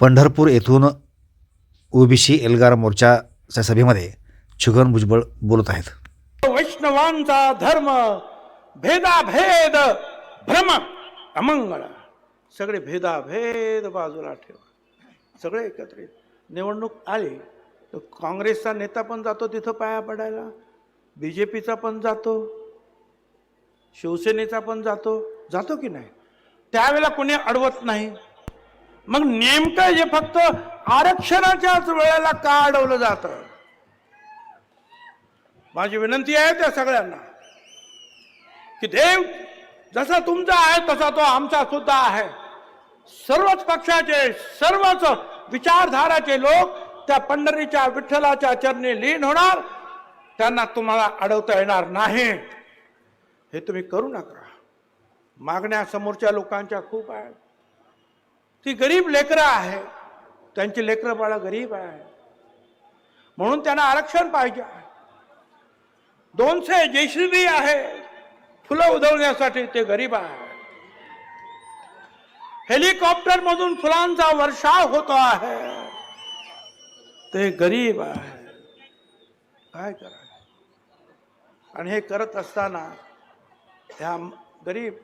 पंढरपूर येथून ओबीसी एल्गार मोर्चाच्या सभेमध्ये छगन भुजबळ बोलत आहेत. वैष्णवांचा धर्म भेदाभेद भ्रम अमंगळ. सगळे भेदाभेद बाजूला ठेवा. सगळे एकत्रित. निवडणूक आली तर काँग्रेसचा नेता पण जातो तिथं पाया पडायला. बी जे पीचा पण जातो. शिवसेनेचा पण जातो. जातो की नाही? त्यावेळेला कोणी अडवत नाही. मग नेमकं हे फक्त आरक्षणाच्याच वेळेला का अडवलं जातं? माझी विनंती आहे त्या सगळ्यांना की देव जसा तुमचा आहे तसा तो आमचा सुद्धा आहे. सर्वच पक्षाचे सर्वच विचारधाराचे लोक त्या पंढरीच्या विठ्ठलाच्या चरणी लीन होणार. त्यांना तुम्हाला अडवता येणार नाही. हे तुम्ही करू नका. मागण्या समोरच्या लोकांच्या खूप आहेत. ती गरीब लेकरं आहे. त्यांची लेकरं बाळा गरीब आहे. म्हणून त्यांना आरक्षण पाहिजे आहे. दोनशे जेसीबी आहे. फुलं उधळण्यासाठी ते गरीब आहे. हेलिकॉप्टर मधून फुलांचा वर्षाव होतो आहे. ते गरीब आहे. काय करा आणि हे करत असताना ह्या गरीब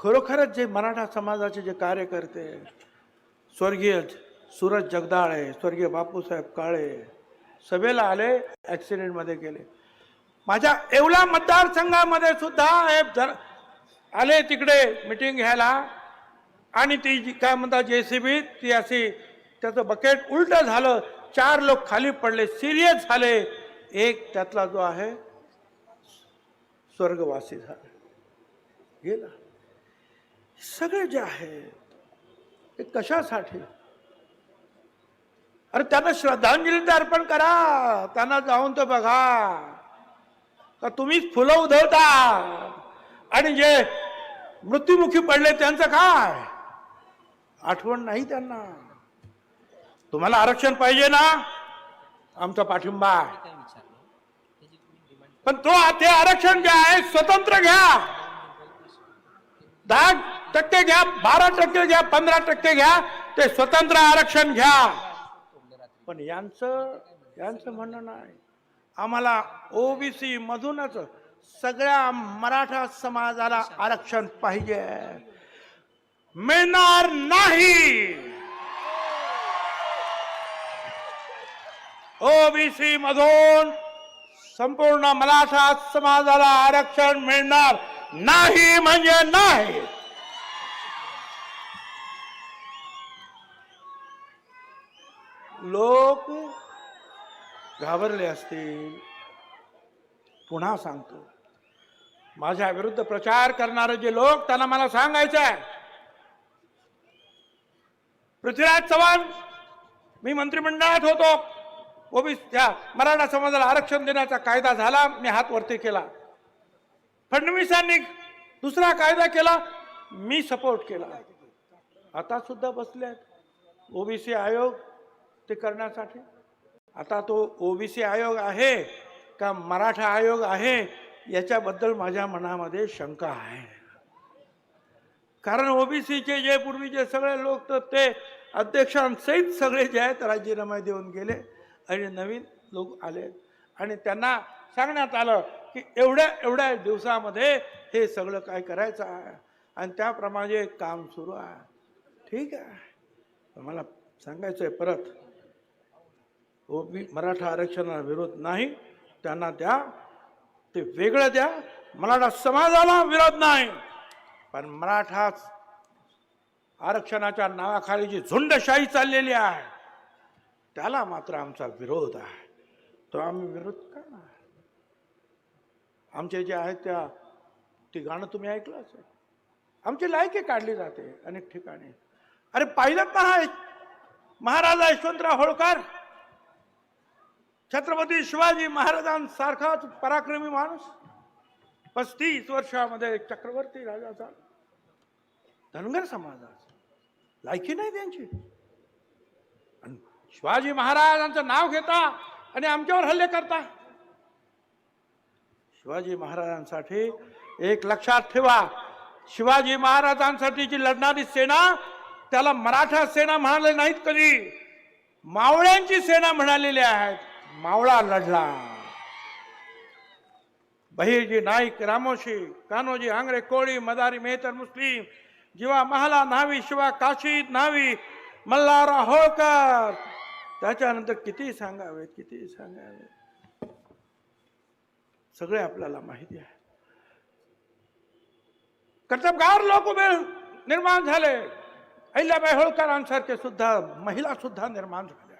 खरोखरच जे मराठा समाजाचे जे कार्यकर्ते स्वर्गीय सूरज जगदाळे स्वर्गीय बापूसाहेब काळे सभेला आले ॲक्सिडेंटमध्ये गेले. माझ्या येवला मतदारसंघामध्ये सुद्धा हे जर आले तिकडे मिटिंग घ्यायला आणि ती जी काय म्हणतात जे सी बी ती अशी त्याचं बकेट उलट झालं चार लोक खाली पडले सिरियस झाले. एक त्यातला जो आहे स्वर्गवासी झाला. गेला. सगळे जे आहे ते कशासाठी? अरे त्यांना श्रद्धांजली तर अर्पण करा. त्यांना जाऊन तर बघा. का तुम्हीच फुलं उधळता? आणि जे मृत्युमुखी पडले त्यांचं काय? आठवण नाही त्यांना. तुम्हाला आरक्षण पाहिजे ना? आमचा पाठिंबा आहे. पण तो ते आरक्षण जे आहे स्वतंत्र घ्या. दहा टक्के घ्या बारा टक्के घ्या पंधरा टक्के घ्या ते स्वतंत्र आरक्षण घ्या. पण यांचं यांचं म्हणणं नाही. आम्हाला ओबीसी मधूनच सगळ्या मराठा समाजाला आरक्षण पाहिजे. मिळणार नाही. ओबीसी मधून संपूर्ण मराठा समाजाला आरक्षण मिळणार नाही म्हणजे नाही. लोक घाबरले असतील. पुन्हा सांगतो. माझ्या विरुद्ध प्रचार करणारे जे लोक त्यांना मला सांगायचं आहे पृथ्वीराज चव्हाण मी मंत्रिमंडळात होतो. ओबीस त्या मराठा समाजाला आरक्षण देण्याचा कायदा झाला मी हात वरती केला. फडणवीसांनी दुसरा कायदा केला मी सपोर्ट केला. आता सुद्धा बसले आहेत. ओबीसी आयोग ते करण्यासाठी. आता तो ओबीसी आयोग आहे का मराठा आयोग आहे याच्याबद्दल माझ्या मनामध्ये शंका आहे. कारण ओबीसीचे जे पूर्वीचे सगळे लोक तर ते अध्यक्षांसहित सगळे जे आहेत राजीनामे देऊन गेले आणि नवीन लोक आले. आणि त्यांना सांगण्यात आलं की एवढ्या एवढ्या दिवसामध्ये हे सगळं काय करायचं आहे? आणि त्याप्रमाणे काम सुरू आहे. ठीक आहे. मला सांगायचं आहे परत. ओबी मराठा आरक्षणाला विरोध नाही त्यांना द्या ते वेगळं द्या. मराठा समाजाला विरोध नाही. पण मराठा आरक्षणाच्या नावाखाली जी झुंडशाही चाललेली आहे त्याला मात्र आमचा विरोध आहे. तो आम्ही विरोध करणार. आमचे जे आहेत त्या ती गाणं तुम्ही ऐकलं असेल. आमची लायकी काढली जाते अनेक ठिकाणी. अरे पाहिलं ना हा महाराजा यशवंतराव होळकर छत्रपती शिवाजी महाराजांसारखाच पराक्रमी माणूस पस्तीस वर्षामध्ये चक्रवर्ती राजाचा धनगर समाजाचा. लायकी नाही त्यांची. आणि शिवाजी महाराजांचं नाव घेता आणि आमच्यावर हल्ले करता. शिवाजी महाराजांसाठी एक लक्षात ठेवा. शिवाजी महाराजांसाठी जी लढणारी सेना त्याला मराठा सेना म्हणाले नाहीत कधी. मावळ्यांची सेना म्हणालेली आहेत. मावळा लढला. बहिर्जी नाईक रामोशी कान्होजी आंग्रे कोळी मदारी मेहतर मुस्लिम जीवा महाला न्हावी शिवा काशी न्हावी मल्हारा होळकर. त्याच्यानंतर किती सांगावे किती सांगावे सगळे आपल्याला माहिती आहे. कर्तबगार लोक उभे निर्माण झाले. अहिल्याबाई होळकरांसारखे सुद्धा महिला सुद्धा निर्माण झाल्या.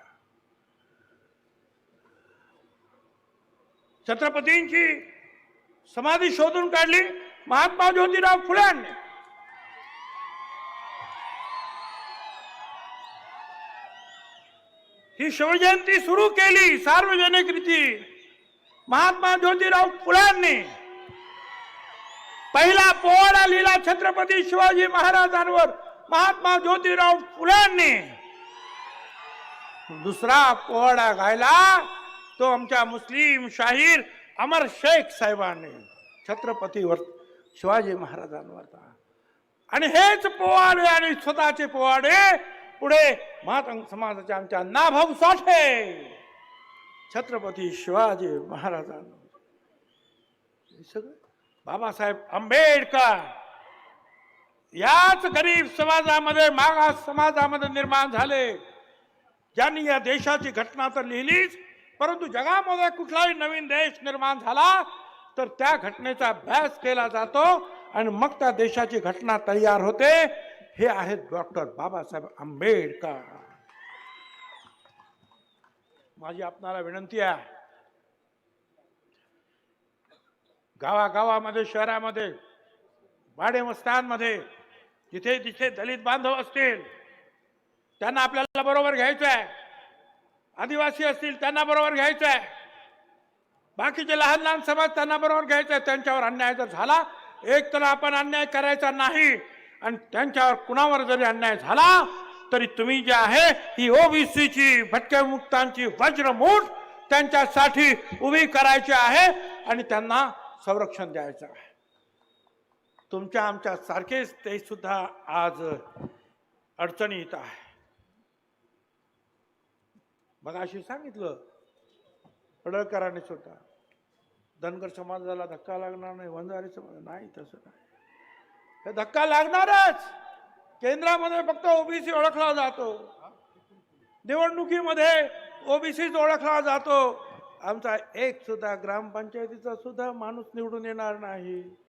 छत्रपतींची समाधी शोधून काढली महात्मा ज्योतिराव फुल्यांनी ही शिवजयंती सुरू केली सार्वजनिक रीती महात्मा ज्योतिराव फुल्यांनी पहिला पोवाडा लिहिला छत्रपती शिवाजी महाराजांवर महात्मा ज्योतिराव फुल्यांनी दुसरा पोवाडा गायला तो आमच्या मुस्लिम शाहीर अमर शेख साहेबांनी छत्रपतीवर शिवाजी महाराजांवरचा. आणि हेच पोवाडे आणि स्वतःचे पोवाडे पुढे मातंग समाजाच्या आमच्या नाभाऊ साठे छत्रपती शिवाजी महाराजांवर सगळं बाबासाहेब आंबेडकर. याच गरीब समाजामध्ये मागास समाजामध्ये निर्माण झाले. ज्यांनी या देशाची घटना तर लिहिलीच परंतु जगामध्ये कुठलाही नवीन देश निर्माण झाला तर त्या घटनेचा अभ्यास केला जातो आणि मग त्या देशाची घटना तयार होते. हे आहेत डॉक्टर बाबासाहेब आंबेडकर. माझी आपणाला विनंती आहे गावागावामध्ये शहरामध्ये वाडेमस्तांमध्ये जिथे जिथे दलित बांधव असतील त्यांना आपल्याला बरोबर घ्यायचं आहे. आदिवासी असतील त्यांना बरोबर घ्यायचं आहे बाकीचे लहान लहान समाज त्यांना बरोबर घ्यायचं आहे त्यांच्यावर अन्याय जर झाला एक तर आपण अन्याय करायचा नाही. आणि त्यांच्यावर कुणावर जरी अन्याय झाला तरी तुम्ही जे आहे ही ओबीसीची भटक्या मुक्तांची वज्रमूठ त्यांच्यासाठी उभी करायची आहे आणि त्यांना संरक्षण द्यायचं आहे. तुमच्या आमच्या सारखेच ते सुद्धा आज अडचणीत आहे. मग अशी सांगितलं पडळकरांनी सुद्धा. धनगर समाजाला धक्का लागणार नाही वंजारी समाज नाही तसं नाही. हे धक्का लागणारच. केंद्रामध्ये फक्त ओबीसी ओळखला जातो. निवडणुकीमध्ये ओबीसीच ओळखला जातो. आमचा एक सुद्धा ग्रामपंचायतीचा सुद्धा माणूस निवडून येणार नाही.